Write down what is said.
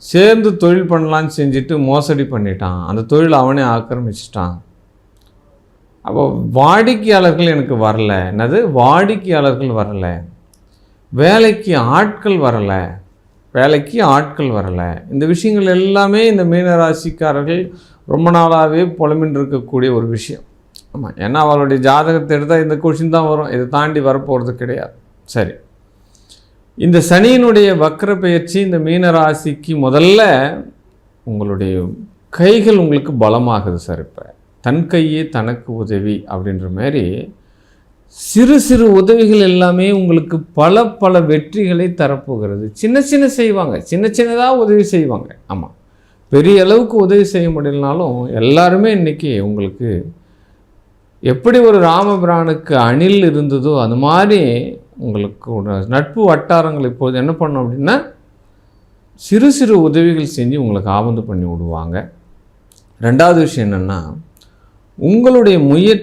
சேர்ந்து தொழில் பண்ணலான்னு செஞ்சுட்டு மோசடி பண்ணிட்டான். அந்த தொழில் அவனே ஆக்கிரமிச்சிட்டான். அப்போ வாடிக்கையாளர்கள் எனக்கு வரல. என்னது? வாடிக்கையாளர்கள் வரல. வேலைக்கு ஆட்கள் வரலை. வேலைக்கு ஆட்கள் வரலை. இந்த விஷயங்கள் எல்லாமே இந்த மீனராசிக்காரர்கள் ரொம்ப நாளாகவே புலம்பின்னு இருக்கக்கூடிய ஒரு விஷயம். ஆமாம் ஏன்னா அவளுடைய ஜாதகத்தை எடுத்தால் இந்த கொஷின் தான் வரும். இதை தாண்டி வரப்போகிறது கிடையாது. சரி. இந்த சனியினுடைய வக்ர பெயர்ச்சி இந்த மீனராசிக்கு முதல்ல உங்களுடைய கைகள் உங்களுக்கு பலமாகுது சார் இப்போ. தன் கையே தனக்கு உதவி அப்படின்ற மாதிரி சிறு சிறு உதவிகள் எல்லாமே உங்களுக்கு பல பல வெற்றிகளை தரப்போகிறது. சின்ன சின்ன செய்வாங்க. சின்ன சின்னதாக உதவி செய்வாங்க. ஆமாம் பெரிய அளவுக்கு உதவி செய்ய முடியலனாலும் எல்லாருமே இன்றைக்கி உங்களுக்கு எப்படி ஒரு ராமபிரானுக்கு அணில் இருந்ததோ அது மாதிரி உங்களுக்கு நட்பு வட்டாரங்கள் இப்போது என்ன பண்ணோம் அப்படின்னா சிறு சிறு உதவிகள் செஞ்சு உங்களுக்கு ஆபந்து பண்ணி விடுவாங்க. ரெண்டாவது விஷயம் என்னென்னா உங்களுடைய முயற்சி